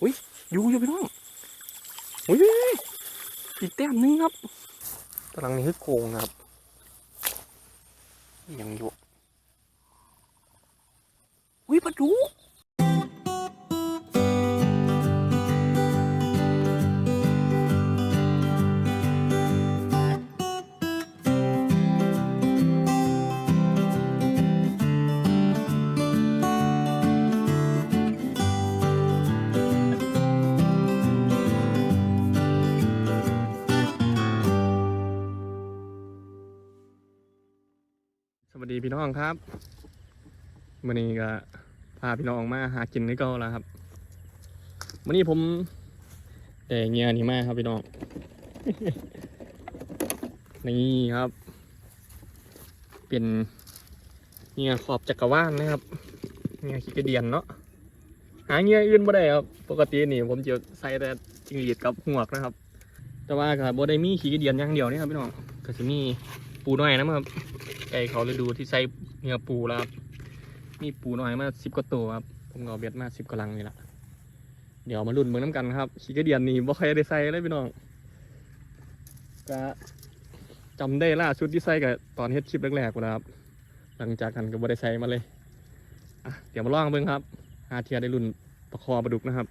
อุ้ยอยู่อยู่พี่น้องอุ้ยอีกแต้มนึงครับตารางนี้คือโกงนะครับ ยังอยู่อุ้ยปลาดุก ดีพี่น้องครับวันนี้ก็พาพี่น้องมาหากินนี่ก็แล้วครับวันนี้ผมแต่เงียนี่มากครับพี่น้อง นี่ครับ เป็นเงียขอบจักรวาลนะครับเงียขี้กระเดียนเนาะหาเงียอื่นบ่ได้ครับ ปกตินี่ผมจะใส่แต่จิงหรีดกับหวกนะครับ แต่ว่าก็บ่ได้มีขี้กระเดียนอย่างเดียวนี่ครับพี่น้องก็จะมี ปูน้อยนะครับไก่เขาฤดูที่ใส่เนื้อปูแล้วครับมีปูน้อยมาสิบกว่าตัวครับผมเอาเบ็ดมาสิบกว่าลังนี่แหละเดี๋ยวมาลุ้นเมืองน้ำกันครับขี้กระเดียนนี่บ่ใครได้ใส่เลยพี่น้องก็จำได้ล่าสุดที่ใส่กับตอนเฮ็ดคลิปแรกๆนะครับ หลังจากกันก็บ่ได้ใส่มาเลยอะเดี๋ยวมาลองเบิ่งครับหาเทียได้รุ่นประคอปลาดุกนะครับ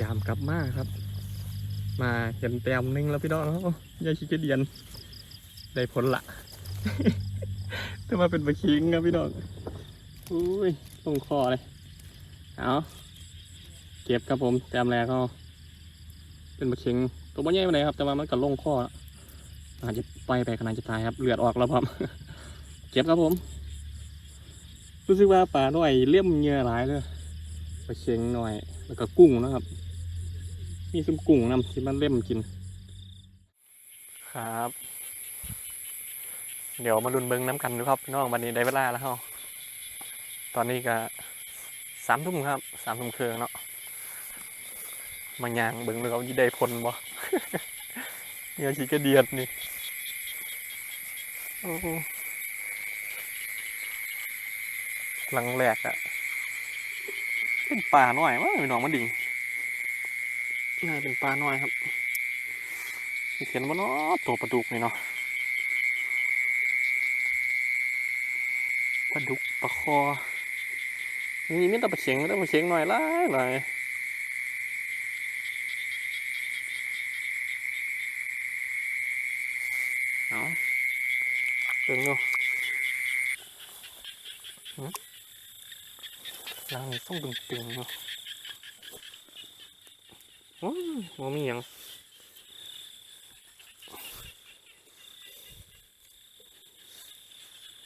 ยามกลับมาครับ มาเห็นแต้มนึงแล้วพี่น้องเนาะยายขี้กระเดียน ได้ผลละถ้ามาเป็นปลาคิงครับพี่น้องอุ้ยตรงคอเลยเอาเก็บครับผมแต้มแรกเขาเป็นปลาคิง ตัวมันใหญ่ไปไหนครับ แต่ว่ามันก็ลงคออาจจะไปไปขนาดจะตายครับเลือดออกแล้วพร้อมเก็บครับผมรู้สึกว่าปลาหน่อยเลี่ยมเหงื่อหลายเลยปลาเค็งหน่อย แล้วก็กุ้งนะครับ มีซุ้มกุ้งนำที่มันเล่มกิน ครับ เดี๋ยวมาดุนเบิงน้ำกันดูครับพี่น้องวันนี้ได้เวลาแล้วเฮาตอนนี้ก็สามทุ่มครับสามทุ่มครึ่งเนาะมายางเบิงดูเขายีได้ผลบ่เนี่ยขี้กระเดียดนี่หลังแหลกอะเป็นปลาหน่อยว่าพี่น้องมันดิ่ง น่าเป็นปลาหน่อยครับเขียนว่าเนาะตัวปลาดุกนี่เนาะปลาดุกปลาคอมีมิตรปลาเข็งมิตรปลาเข็งหน่อยละหน่อยเอาเบิ่งดูหึลังนี่ต้องดึงตึงๆเนาะ โอ้ยบ่มีอยัง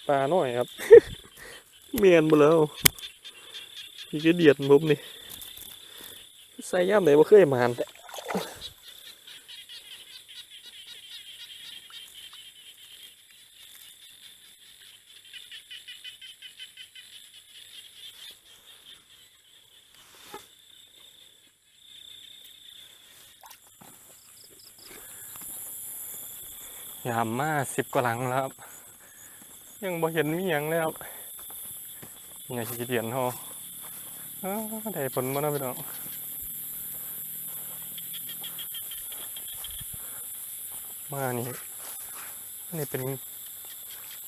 ปลาหน่อยครับ เมียนมาแล้วพี่ก็เดียดมุมนี่ใส่ย่ำไหนบ่เคยมานแต่ ยามมาสิบกว่าหลังแล้วครับ ยังบ่เห็นมีหยังเลยครับนี่ขี้เดียนเฮอได้ผลมาแล้วพี่น้องมานี่นี่เป็น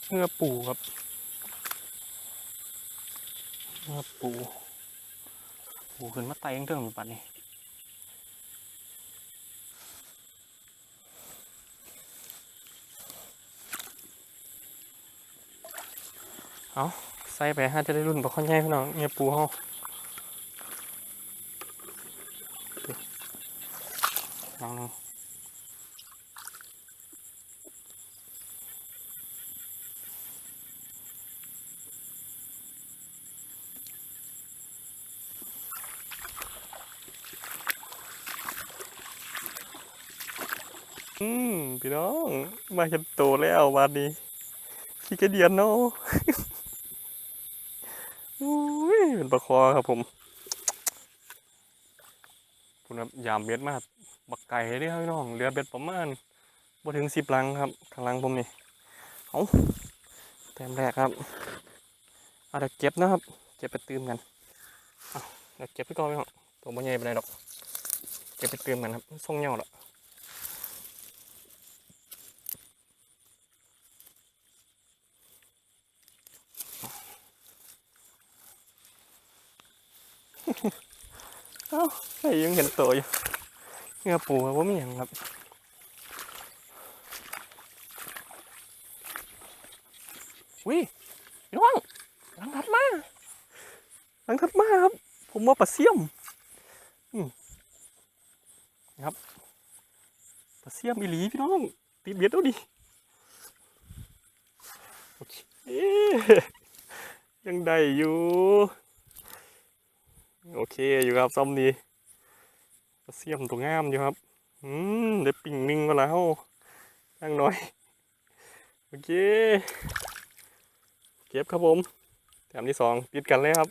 เนื้อปูครับเนื้อปูปูขึ้นมาไต่ยังเทิงอยู่ปัดนี่ เอาใส่ไปฮะจะได้รุ่นบ่ค่อยง่ายพี่น้องเนื้อปูเฮาลองดูอืมพี่น้องมาเห็นโตแล้ววันนี้ขี้กระเดียนเนาะ ปลาคอครับผมคุณครับยามเบ็ดมากบักไก่เด้อพี่น้องเหลือเบ็ดประมาณบ่ถึงสิบลังครับข้างหลังผมนี่เอาแต้มแรกครับเอาเดี๋ยวเก็บนะครับเก็บไปตืมกันเอาเดี๋ยวเก็บไปก่อนพี่น้องตัวบ่ใหญ่ไปไหนใดอกเก็บไปตืมกันครับส่งเงาละเอ้าไอ้ยังเห็นตัวอยู่เนื้อปูครับว่ามีอย่างครับวิพี่น้องลังถัดมาลังถัดมาครับ ผมว่าปลาเสี่ยมอืมนะครับปลาเสี่ยมอีหลีพี่น้องตีเบียดเอาดิโอเคยังได้อยู่ โอเคอยู่ครับซ่อมดีเสียมตัวงามอยู่ครับ อืมได้ปิ่งหนึ่งก็แล้วตั้งน่อย โอเค เก็บครับผม แถมที่สองติดกันเลยครับ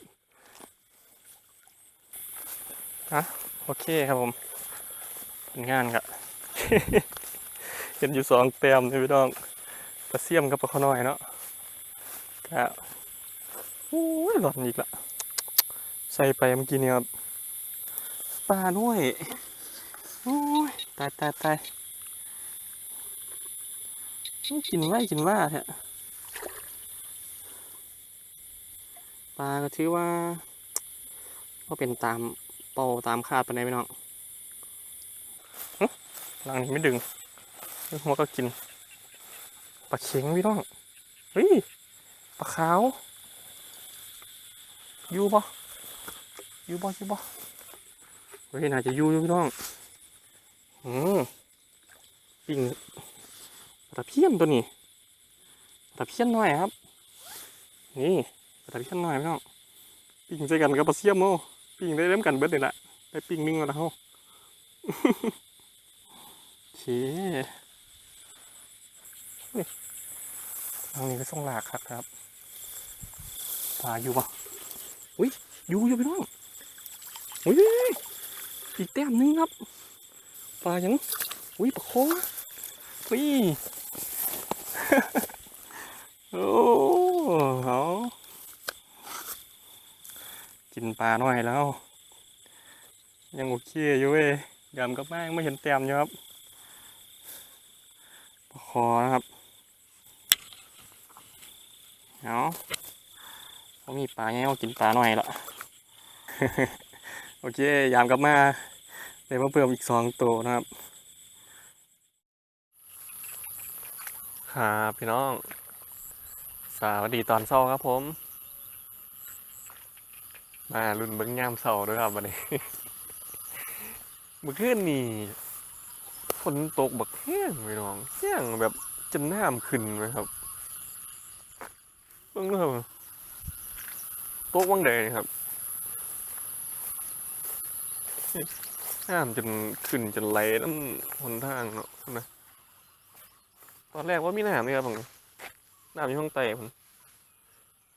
ฮะ โอเคครับผมผลงานครับเห็นอยู่สองแต้มเลยพี่น้องปลาเสียมกับปลาข้อน้อยเนาะครับโอ้ยหลอนอีกละ ส่ไปเมื่อกี้เนี่ยครับปลาด้วยโอ้ยตายตายตายกินไว้กินว่าแท้ปลาก็ถือว่าก็เป็นตามเป่าตามคาดไปไหนใดพี่น้องหึหลังนี้ไม่ดึงหัวก็กินปลาเข็งพี่น้องเฮ้ยปลาขาวอยู่ปะ อยู่ปะอยู่ปะเฮ้ยน่าจะอยู่อยู่พี่น้องอืมปิ่งปลาเพี้ยนตัวนี้ปลาเพี้ยนหน้อยครับ นี่แต่พี่น้อยพี่น้องปิ้งใส่กันกับปลาเสียมโม่ปิ้งได้เล่มกันเบิดเลยละได้ปิ้งนึงแล้วเฮาโอเคเฮ้ยทางนี้ก็ส่งหลากครับครับปลาอยู่ปะอุ้ยอยู่อยู่พี่น้อง อุ้ยอีกแต้มนึงครับปลายังอุ้ยปลาโคอุ้ยโอ้เอากินปลาหน่อยแล้ว ยังโอเคอยู่เว้ยยำกับแม่งไม่เห็นแต้มอยู่ครับปลาคอนะครับเอาเขามีปลาไงเอากินปลาหน่อยละ โอเค ยามกลับมาได้มาเพิ่มอีกสองตัวนะครับ ครับพี่น้อง สวัสดีตอนเช้าครับผม มารุ่นเบิ้งยามเสาด้วยครับวันนี้ เมื่อคืนนี่ฝนตกบักแห้งพี่น้องแห้งแบบจนน้ำขึ้นไหมครับเบิ่งเด้อตกวังใดยครับ น้ำจนขึ้นจนไหลน้ำหนทางเนาะนะ ตอนแรกว่ามีน้ำนี่ครับผมน้ำอยู่ข้างใต้ผม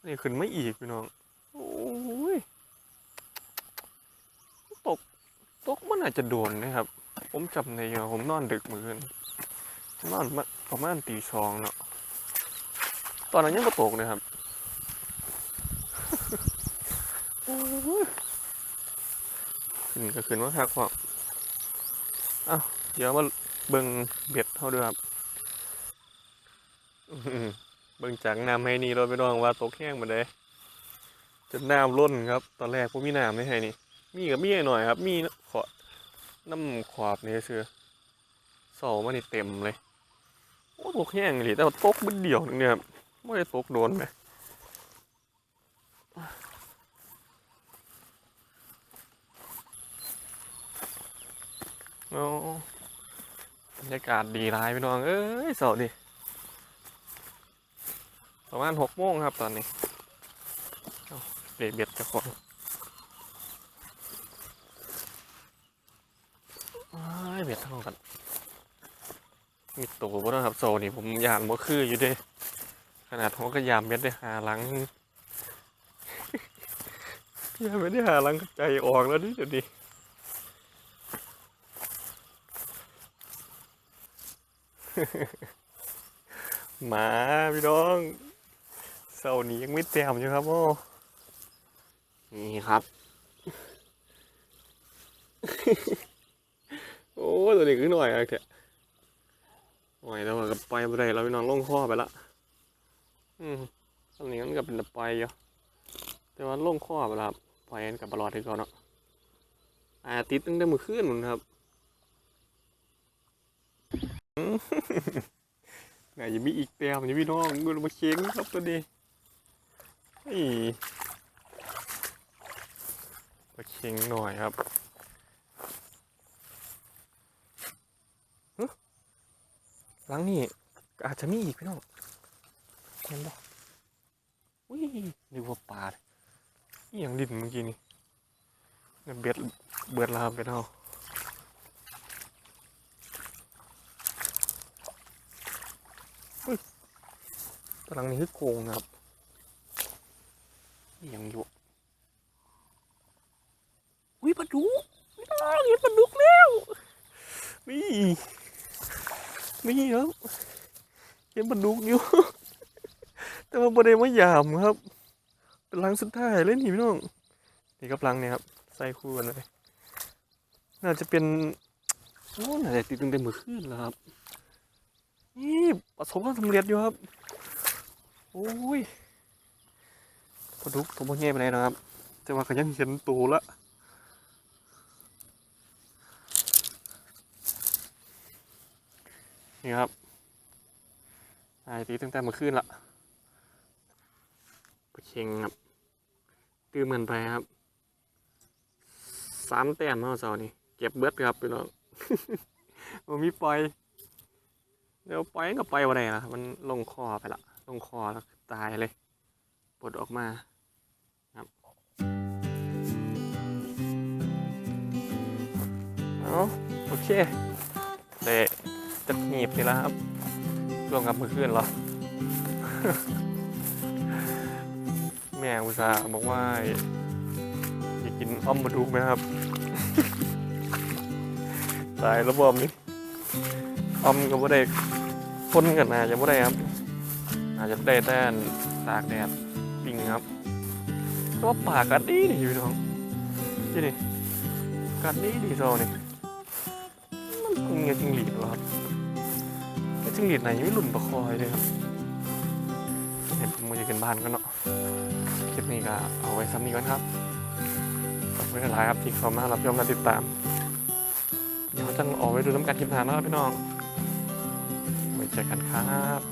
นี่ขึ้นไม่อีกพี่น้องโอ้ยตกตกมันอาจจะโดนนะครับ ผมจำในผมนอนดึกเหมือนนอนมาประมาณตีสองเนาะตอนนั้นยังก็ตกนะครับโอ้ย ขึ้นก็ขึ้นว่าคักพอเอ้าเดี๋ยวมาเบิ่งเบ็ดเท่าด้วยครับเบิ่งจากน้ำให้นี่เราไปน้องว่าตกแห้งมาเลยจนน้ำล้นครับ ตอนแรกพวกมีน้ำไม่ให้นี่ มีกับมีหน่อยครับ มีขอน้ำขวาบนี่เสือเสามานี่เต็มเลย โอ้ตกแห้งเลยแต่ตกมันเดียวนึงเนี่ยครับไม่ได้ตกโดนไหม โอ้บรรยากาศดีร้ายพี่น้อง เอ้ยเสาร์ดิประมาณหกโมงครับตอนนี้เบียดเบียดจะของอ้าเบียดเท่ากันมีตัวบ่นาะครับโซนี่ผมยานบ่คืออยู่ด้วยขนาดผมก็ยามเม็ดได้หาหลังยามเม็ดได้หาหลังใจออกแล้วนี่เดี๋ยวนี้ หมาพี่น้องเสาร์นี้ยังไม่เต็มอยู่ครับโอ้นี่ครับ โอ้ตัวนี้ขึ้นหน่อยอะแกหน่อยแล้วมันก็ไปบ่ได้แล้วพี่น้องลงข้อไปละ อืมตอนนี้มันก็เป็นตะไปอยู่แต่ว่าลงข้อไปแล้วครับไปกันกับบลอดที่เขาเนาะอาติดตั้งแต่มือคืนหมดครับ ไหนยังมีอีกแต้มยังมีน้องเงินมาเค้งครับตัวนี้นี่มาเค้งหน่อยครับหลังนี่อาจจะมีอีกพี่น้องเห็นบ่อุ้ยนึกว่าปลาเลยอย่างดินเมื่อกี้นี่เบียเบ็ดเบิดลามไปเนาะ กำลังนี้คือโกงนะครับยังอยู่วิปลาดุกเห็นปลาดุกแล้วนี่นี่ครับเห็นปลาดุกอยู่ แต่ว่าประเด็นว่ายามครับเป็นลังสุดท้ายเลยนี่พี่น้องนี่กับลังเนี่ยครับใส่คู่กันเลยน่าจะเป็นโอ้น่าจะติดตั้งแต่มือขึ้นแล้วครับนี่ประสบความสำเร็จอยู่ครับ โอ้ยปลาดุกตัวมันใหญ่ไปไหนใดนะครับ แต่ว่าก็ยังเห็นตัวละนี่ครับไอ้ตีตั้งแต่เมื่อคืนละปลาเค็งครับตื้มมันไปครับสามแต้มเนาะเสาร์นี่เก็บเบิดครับพี่น้องมันมีปล่อยเดี๋ยวปล่อยมันก็ปล่อยมาได้ละมันลงคอไปละ ลงคอแล้วตายเลยปลดออกมาครับเอาโอเคเดะจะหนีบนี่แล้วครับรวมกับมือขึ้นหรอแม่อุตส่าห์บอกว่าอยากกินอ้อมมาดูไหมครับ ตายแล้วบอมนี่อ้อมก็บ่ได้คนกันอาจจะไม่ได้ครับ อาจจะได้แต่ตากแดดปิงครับแต่ว่าปากกัดดีนี่พี่น้องนี่นี่กัดดีดีโซนี่มันคงเงี้ยจิงหรีดวะครับไอ้จิงหรีดไหนยังไม่หลุนประคอยเลยครับเห็นผมมันจะกันบ้านกันเนาะคลิปนี้ก็เอาไว้ซ้ำนี้ก่อนครับสอบคุณหลายครับที่เข้ามารับชมและติดตาม เดี๋ยวจังออกไปดูน้ำกันคลิปหน้านะครับพี่น้องไว้เจอกันครับ